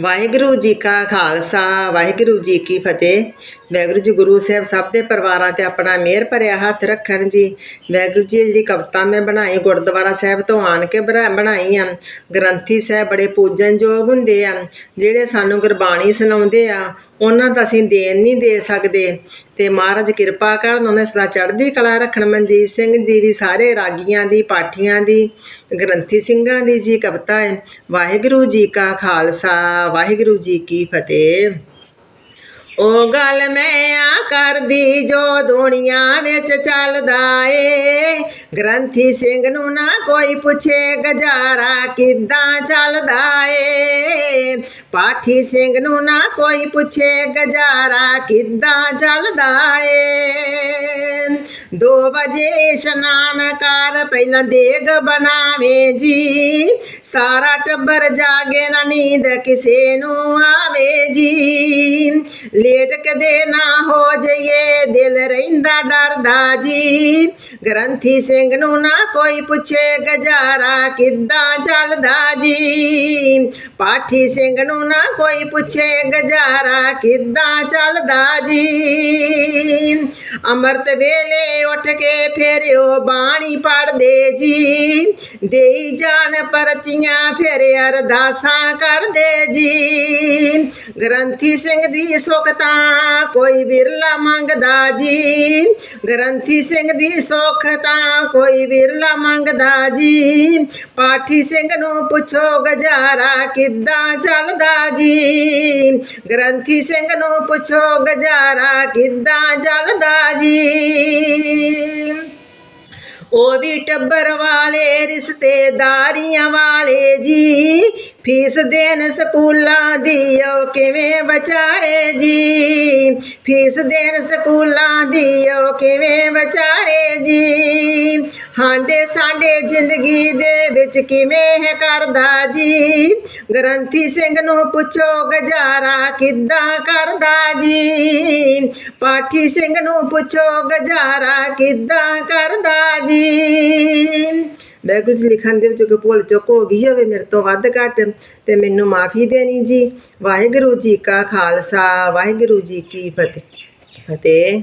ਵਾਹਿਗੁਰੂ ਜੀ ਕਾ ਖਾਲਸਾ, ਵਾਹਿਗੁਰੂ ਜੀ ਕੀ ਫਤਿਹ। ਵਾਹਿਗੁਰੂ ਜੀ ਗੁਰੂ ਸਾਹਿਬ ਸਭ ਦੇ ਪਰਿਵਾਰਾਂ ਤੇ ਆਪਣਾ ਮਿਹਰ ਭਰਿਆ ਹੱਥ ਰੱਖਣ ਜੀ। ਵਾਹਿਗੁਰੂ ਜੀ ਜਿਹੜੀ ਕਵਿਤਾ ਮੈਂ ਬਣਾਈ, ਗੁਰਦੁਆਰਾ ਸਾਹਿਬ ਤੋਂ ਆਣ ਕੇ ਬਣਾ- ਬਣਾਈ ਆ। ਗ੍ਰੰਥੀ ਸਾਹਿਬ ਬੜੇ ਪੂਜਨਯੋਗ ਹੁੰਦੇ ਆ। ਜਿਹੜੇ ਸਾਨੂੰ ਗੁਰਬਾਣੀ ਸੁਣਾਉਂਦੇ ਆ, ਉਹਨਾਂ ਦਾ ਅਸੀਂ ਦੇਣ ਨਹੀਂ ਦੇ ਸਕਦੇ। ਤੇ ਮਹਾਰਾਜ ਕਿਰਪਾ ਕਰਨ, ਉਹਨੇ ਸਦਾ ਚੜ੍ਹਦੀ ਕਲਾ ਰੱਖਣ, ਮਨਜੀਤ ਸਿੰਘ ਜੀ ਦੀ, ਸਾਰੇ ਰਾਗੀਆਂ ਦੀ, ਪਾਠੀਆਂ ਦੀ, ਗ੍ਰੰਥੀ ਸਿੰਘਾਂ ਦੀ ਜੀ ਕਵਿਤਾ ਹੈ। ਵਾਹਿਗੁਰੂ ਜੀ ਕਾ ਖਾਲਸਾ। ਵਾਹਿਗੁਰੂ ਜੀ ਕੀ ਫਤਿਹ। ਉਹ ਗੱਲ ਮੈਂ ਆ ਕਰਦੀ, ਜੋ ਦੁਨੀਆ ਵਿੱਚ ਚੱਲਦਾ ਏ। ਗ੍ਰੰਥੀ ਸਿੰਘ ਨੂੰ ਨਾ ਕੋਈ ਪੁੱਛੇ, ਗਜਾਰਾ ਕਿੱਦਾਂ ਚੱਲਦਾ ਏ? ਪਾਠੀ ਸਿੰਘ ਨੂੰ ਨਾ ਕੋਈ ਪੁੱਛੇ, ਗਜ਼ਾਰਾ ਕਿੱਦਾਂ ਚੱਲਦਾ ਏ? ਦੋ ਵਜੇ ਇਸ਼ਨਾਨ ਕਰ, ਪਹਿਲਾਂ ਦੇਗ ਬਣਾਵੇ ਜੀ। ਸਾਰਾ ਟੱਬਰ ਜਾਗੇ ਨਾ ਨੀਂਦ ਕਿਸੇ ਨੂੰ ਆਵੇ ਜੀ। ਲੇਟ ਕਦੇ ਨਾ ਹੋ ਜਾਈਏ, ਦਿਲ ਰਹਿੰਦਾ ਡਰਦਾ ਜੀ। ਗ੍ਰੰਥੀ ਸਿੰਘ ਨੂੰ ਨਾ ਕੋਈ ਪੁੱਛੇ, ਗਜ਼ਾਰਾ ਕਿੱਦਾਂ ਚੱਲਦਾ ਜੀ? ਪਾਠੀ ਸਿੰਘ ਨੂੰ ਨਾ ਕੋਈ ਪੁੱਛੇ, ਗਜ਼ਾਰਾ ਕਿੱਦਾਂ ਚੱਲਦਾ ਜੀ? ਅੰਮ੍ਰਿਤ ਵੇਲੇ ਉੱਠ ਕੇ ਫੇਰਿਓ ਬਾਣੀ ਪੜਦੇ ਜੀ। ਦੇਈ ਜਾਣ ਪਰਚੀਆਂ ਫਿਰ ਅਰਦਾਸਾਂ ਕਰਦੇ ਜੀ। ਗ੍ਰੰਥੀ ਸਿੰਘ ਦੀ ਸੁਖਤਾ ਕੋਈ ਵਿਰਲਾ ਮੰਗਦਾ ਜੀ। ਗ੍ਰੰਥੀ ਸਿੰਘ ਦੀ ਸੁਖ ਤਾਂ ਕੋਈ ਵਿਰਲਾ ਮੰਗਦਾ ਜੀ। ਪਾਠੀ ਸਿੰਘ ਨੂੰ ਪੁੱਛੋ ਗੁਜ਼ਾਰਾ ਕਿੱਦਾਂ ਚੱਲਦਾ ਜੀ। ਗ੍ਰੰਥੀ ਸਿੰਘ ਨੂੰ ਪੁੱਛੋ ਗੁਜ਼ਾਰਾ ਕਿੱਦਾਂ ਚੱਲਦਾ ਜੀ। ਉਹ ਵੀ ਟੱਬਰ ਵਾਲੇ ਰਿਸ਼ਤੇਦਾਰੀਆਂ ਵਾਲੇ ਜੀ। ਫੀਸ ਦੇਣ ਸਕੂਲਾਂ ਦੀ ਉਹ ਕਿਵੇਂ ਵਿਚਾਰੇ ਜੀ। ਫੀਸ ਦੇਣ ਸਕੂਲਾਂ ਦੀ ਓ ਕਿਵੇਂ ਵਿਚਾਰੇ ਜੀ? ਹਾਂਡੇ ਸਾਡੇ ਜ਼ਿੰਦਗੀ ਦੇ ਵਿੱਚ ਕਿਵੇਂ ਹੈ ਕਰਦਾ ਜੀ? ਗ੍ਰੰਥੀ ਸਿੰਘ ਨੂੰ ਪੁੱਛੋ ਗੁਜ਼ਾਰਾ ਕਿੱਦਾਂ ਕਰਦਾ ਜੀ? ਪਾਠੀ ਸਿੰਘ ਨੂੰ ਪੁੱਛੋ ਗੁਜ਼ਾਰਾ ਕਿੱਦਾਂ ਕਰਦਾ ਜੀ? ਵਾਹਿਗੁਰੂ ਜੀ ਲਿਖਣ ਦੇ ਵਿੱਚ ਕੋਈ ਭੁੱਲ ਚੁੱਕ ਹੋ ਗਈ ਹੋਵੇ, ਮੇਰੇ ਤੋਂ ਵੱਧ ਘੱਟ, ਤੇ ਮੈਨੂੰ ਮਾਫੀ ਦੇਣੀ ਜੀ। ਵਾਹਿਗੁਰੂ ਜੀ ਕਾ ਖਾਲਸਾ, ਵਾਹਿਗੁਰੂ ਜੀ ਕੀ ਫਤਿਹ। ਫਤਿਹ।